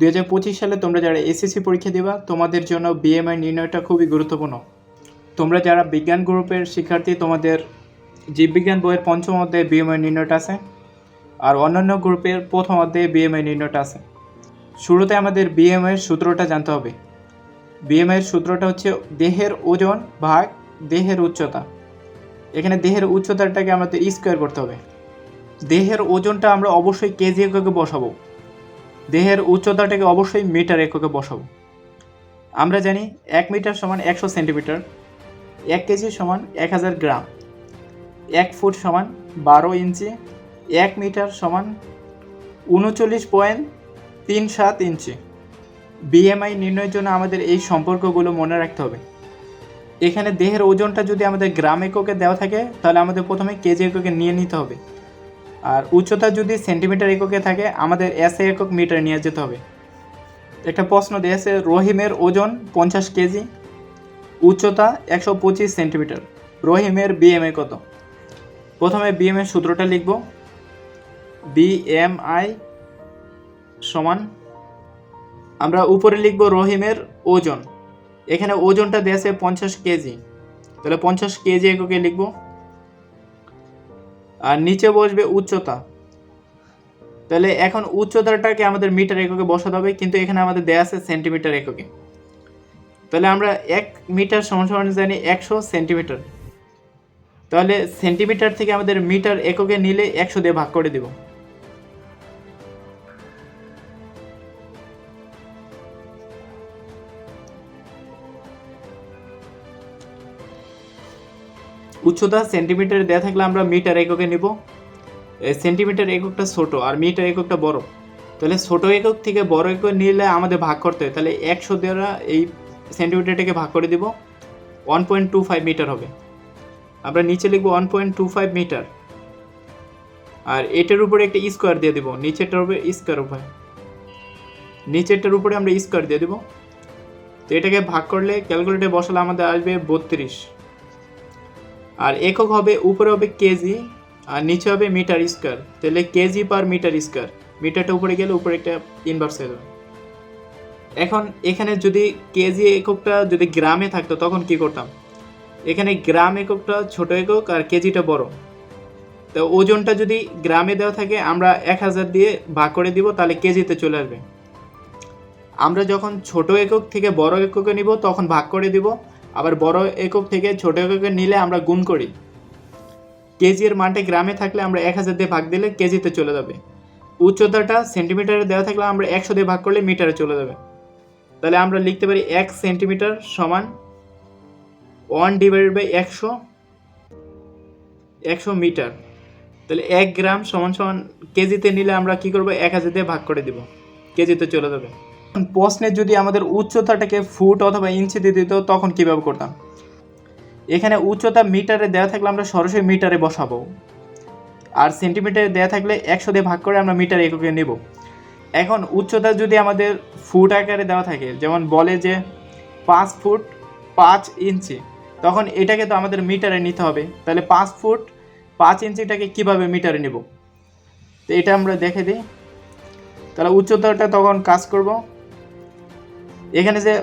দু হাজার পঁচিশ সালে তোমরা যারা এসএসসি পরীক্ষা দেবা, তোমাদের জন্য বিএমআই নির্ণয়টা খুবই গুরুত্বপূর্ণ। তোমরা যারা বিজ্ঞান গ্রুপের শিক্ষার্থী, তোমাদের জীববিজ্ঞান বইয়ের পঞ্চম অধ্যায়ে বিএমআই নির্ণয়টা আছে, আর অন্যান্য গ্রুপের প্রথম অধ্যায়ে বিএমআই নির্ণয়টা আছে। শুরুতে আমাদের বিএমআই এর সূত্রটা জানতে হবে। বিএমআই এর সূত্রটা হচ্ছে দেহের ওজন ভাগ দেহের উচ্চতা। এখানে দেহের উচ্চতাটাকে আমাদের স্কোয়ার করতে হবে। দেহের ওজনটা আমরা অবশ্যই কেজি এককে বসাবো। দেহের উচ্চতাটাকে অবশ্যই মিটার এককে বসাবো। আমরা জানি এক মিটার সমান একশো সেন্টিমিটার, এক কেজি সমান এক হাজার গ্রাম, এক ফুট সমান বারো ইঞ্চি, এক মিটার সমান উনচল্লিশ পয়েন্ট তিন সাত ইঞ্চি। বিএমআই নির্ণয়ের জন্য আমাদের এই সম্পর্কগুলো মনে রাখতে হবে। এখানে দেহের ওজনটা যদি আমাদের গ্রাম এককে দেওয়া থাকে, তাহলে আমাদের প্রথমে কেজি এককে নিয়ে নিতে হবে। আর উচ্চতা যদি সেন্টিমিটার এককে থাকে, আমাদের এসে একক মিটার নিয়ে যেতে হবে। একটা প্রশ্ন দিয়েছে রহিমের ওজন পঞ্চাশ কেজি, উচ্চতা একশো পঁচিশ সেন্টিমিটার, রহিমের বিএমআই কত? প্রথমে বিএমএ সূত্রটা লিখব। বিএমআই সমান, আমরা উপরে লিখব রহিমের ওজন। এখানে ওজনটা দেওয়া আছে পঞ্চাশ কেজি। তাহলে পঞ্চাশ কেজি এককে লিখব। আর নিচে বসবে উচ্চতা। তাহলে এখন উচ্চতাটাকে আমাদের মিটার এককে বসাতে হবে, কিন্তু এখানে আমাদের দেয়া আছে সেন্টিমিটার এককে। তাহলে আমরা এক মিটার সমান সমান জানি একশো সেন্টিমিটার। তাহলে সেন্টিমিটার থেকে আমাদের মিটার এককে নিলে একশো দিয়ে ভাগ করে দেব। উচ্চতা সেন্টিমিটার দেওয়া থাকলে আমরা মিটার এককে নিব। সেন্টিমিটার এককটা ছোট আর মিটার এককটা বড়। তাহলে ছোট একক থেকে বড় একক নিলে আমাদের ভাগ করতে হয়। তাহলে একশো দ্বারা এই সেন্টিমিটারটাকে ভাগ করে দিব। One point two five metre হবে। আমরা নিচে লিখব one point two five metre. আর এটার উপরে একটা স্কোয়ার দিয়ে দেবো। নিচেরটার উপরে স্কোয়ার উপরে। নিচেরটার উপরে আমরা স্কোয়ার দিয়ে দেবো। তো এটাকে ভাগ করলে ক্যালকুলেটে বসালে আমাদের আসবে বত্রিশ। আর একক হবে, উপরে হবে কেজি আর নিচে হবে মিটার স্কোয়ার তাহলে কেজি পার মিটার স্কোয়ার মিটারটা উপরে গেলে উপরে একটা ইনভার্স হয়ে যাবে। এখন এখানে যদি কেজি এককটা যদি গ্রামে থাকতো, তখন কি করতাম? এখানে গ্রাম এককটা, ছোট একক, আর কেজিটা বড়। তো ওজনটা যদি গ্রামে দেওয়া থাকে, আমরা এক হাজার দিয়ে ভাগ করে দিব, তাহলে কেজিতে চলে আসবে। আমরা যখন ছোট একক থেকে বড় এককে নিব, তখন ভাগ করে দিব। আবার বড় একক থেকে ছোট এককে নিলে আমরা গুণ করি। কেজি এর মানটা গ্রামে থাকলে আমরা এক হাজার দিয়ে ভাগ দিলে কেজিতে চলে যাবে। উচ্চতাটা সেন্টিমিটারে দেওয়া থাকলে আমরা একশো দিয়ে ভাগ করলে মিটারে চলে যাবে। তাহলে আমরা লিখতে পারি এক সেন্টিমিটার সমান ওয়ান ডিভাইডেড বাই একশো একশো মিটার। তাহলে এক গ্রাম সমান সমান কেজিতে নিলে আমরা কি করব? এক হাজার দিয়ে ভাগ করে দিব। কেজিতে চলে যাবে। প্রশ্নে যদি আমাদের উচ্চতাটাকে ফুট অথবা ইঞ্চিতে দিত, তখন কীভাবে করতাম? এখানে উচ্চতা মিটারে দেওয়া থাকলে আমরা সরাসরি মিটারে বসাবো। আর সেন্টিমিটারে দেওয়া থাকলে একশো দিয়ে ভাগ করে আমরা মিটার এককে নেব। এখন উচ্চতা যদি আমাদের ফুট আকারে দেওয়া থাকে, যেমন বলে যে পাঁচ ফুট পাঁচ ইঞ্চি, তখন এটাকে তো আমাদের মিটারে নিতে হবে। তাহলে পাঁচ ফুট পাঁচ ইঞ্চিটাকে কীভাবে মিটারে নেব? তো এটা আমরা দেখে দিই। তাহলে উচ্চতাটা তখন কাজ করব। এখানে যে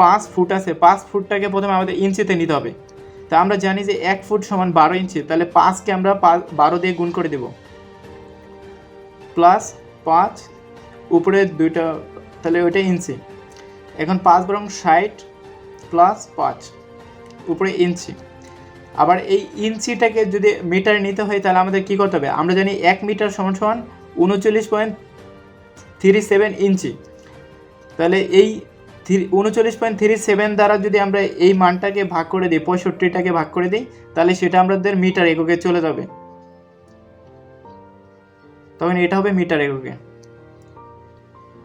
পাঁচ ফুট আছে, পাঁচ ফুটটাকে প্রথমে আমাদের ইঞ্চিতে নিতে হবে। তা আমরা জানি যে এক ফুট সমান বারো ইঞ্চি, তাহলে পাঁচকে আমরা বারো দিয়ে গুণ করে দেব। প্লাস পাঁচ, উপরে দুইটা, তাহলে ওইটা ইঞ্চি। এখন পাঁচ বরং ষাট প্লাস পাঁচ, উপরে ইঞ্চি। আবার এই ইঞ্চিটাকে যদি মিটার নিতে হয়, তাহলে আমাদের কী করতে হবে? আমরা জানি এক মিটার সমান সমান উনচল্লিশ পয়েন্ট থ্রি সেভেন ইঞ্চি। তাহলে এই থ্রি উনচল্লিশ পয়েন্ট থ্রি সেভেন দ্বারা যদি আমরা এই মানটাকে ভাগ করে দিই, পঁয়ষট্টিটাকে ভাগ করে দিই, তাহলে সেটা আমাদের মিটার এককে চলে যাবে। তখন এটা হবে মিটার এককে।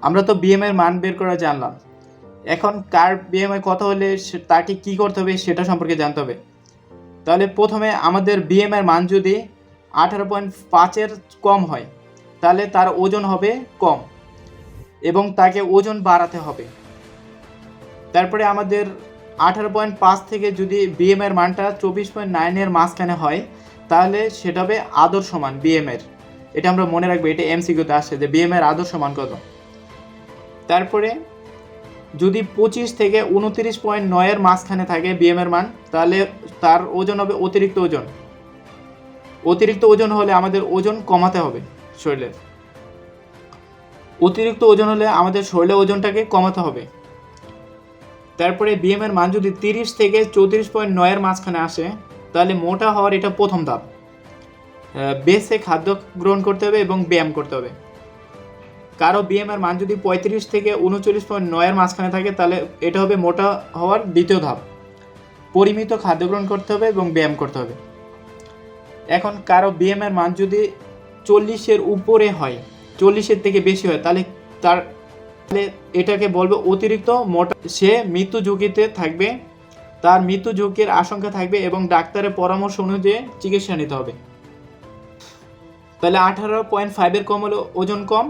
আমরা তো বিএমআই এর মান বের করা জানলাম। এখন কার বিএমআই কত হলে তাকে কি করতে হবে সেটা সম্পর্কে জানতে হবে। তাহলে প্রথমে আমাদের বিএমআই এর মান যদি আঠারো পয়েন্ট পাঁচের কম হয়, তাহলে তার ওজন হবে কম এবং তাকে ওজন বাড়াতে হবে। তারপরে আমাদের আঠারো পয়েন্ট পাঁচ থেকে যদি বিএম এর মানটা চব্বিশ পয়েন্ট নাইনের মাঝখানে হয়, তাহলে সেটা হবে আদর্শ মান বিএম এর। এটা আমরা মনে রাখব, এটা এমসিকিউতে আসছে যে বিএম এর আদর্শ মান কত? তারপরে যদি পঁচিশ থেকে উনত্রিশ পয়েন্ট নয়ের মাঝখানে থাকে বিএমের মান, তাহলে তার ওজন হবে অতিরিক্ত ওজন। অতিরিক্ত ওজন হলে আমাদের ওজন কমাতে হবে শরীরের। অতিরিক্ত ওজন হলে আমাদের শরীরের ওজনটাকে কমাতে হবে। তারপরে বিএমের মান যদি তিরিশ থেকে চৌত্রিশ পয়েন্ট নয়ের মাঝখানে আসে, তাহলে মোটা হওয়ার এটা প্রথম ধাপ। বেসে খাদ্য গ্রহণ করতে হবে এবং ব্যায়াম করতে হবে। কারও বিএমের মান যদি পঁয়ত্রিশ থেকে উনচল্লিশ পয়েন্ট নয়ের মাঝখানে থাকে, তাহলে এটা হবে মোটা হওয়ার দ্বিতীয় ধাপ। পরিমিত খাদ্য গ্রহণ করতে হবে এবং ব্যায়াম করতে হবে। এখন কারও বিএমের মান যদি চল্লিশের উপরে হয়, চল্লিশের থেকে বেশি হয়, তাহলে তার এটাকে বলবে অতিরিক্ত মোটা সে মৃত্যু ঝুঁকিতে থাকবে, তার মৃত্যু ঝুঁকির আশঙ্কা থাকবে এবং ডাক্তারের পরামর্শ অনুযায়ী চিকিৎসা নিতে হবে। তাহলে আঠারো পয়েন্ট ফাইভের কম হলো ওজন কম,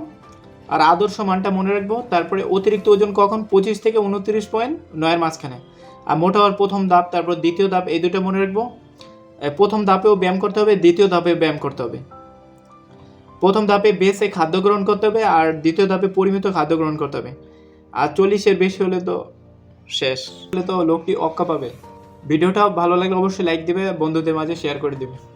আর আদর্শ মানটা মনে রাখব, তারপরে অতিরিক্ত ওজন কখন? পঁচিশ থেকে উনত্রিশ পয়েন্ট নয়ের মাঝখানে। আর মোটা হওয়ার প্রথম ধাপ, তারপর দ্বিতীয় ধাপ, এই দুটো মনে রাখব। প্রথম ধাপেও ব্যায়াম করতে হবে, দ্বিতীয় ধাপেও ব্যায়াম করতে হবে। প্রথম ধাপে বেসে খাদ্য গ্রহণ করতে হবে আর দ্বিতীয় ধাপে পরিমিত খাদ্য গ্রহণ করতে হবে। আর চল্লিশের বেশি হলে তো শেষ। হলে তো লোকটি অক্কা পাবে। ভিডিওটা ভালো লাগলে অবশ্যই লাইক দিবে, বন্ধুদের মাঝে শেয়ার করে দিবে।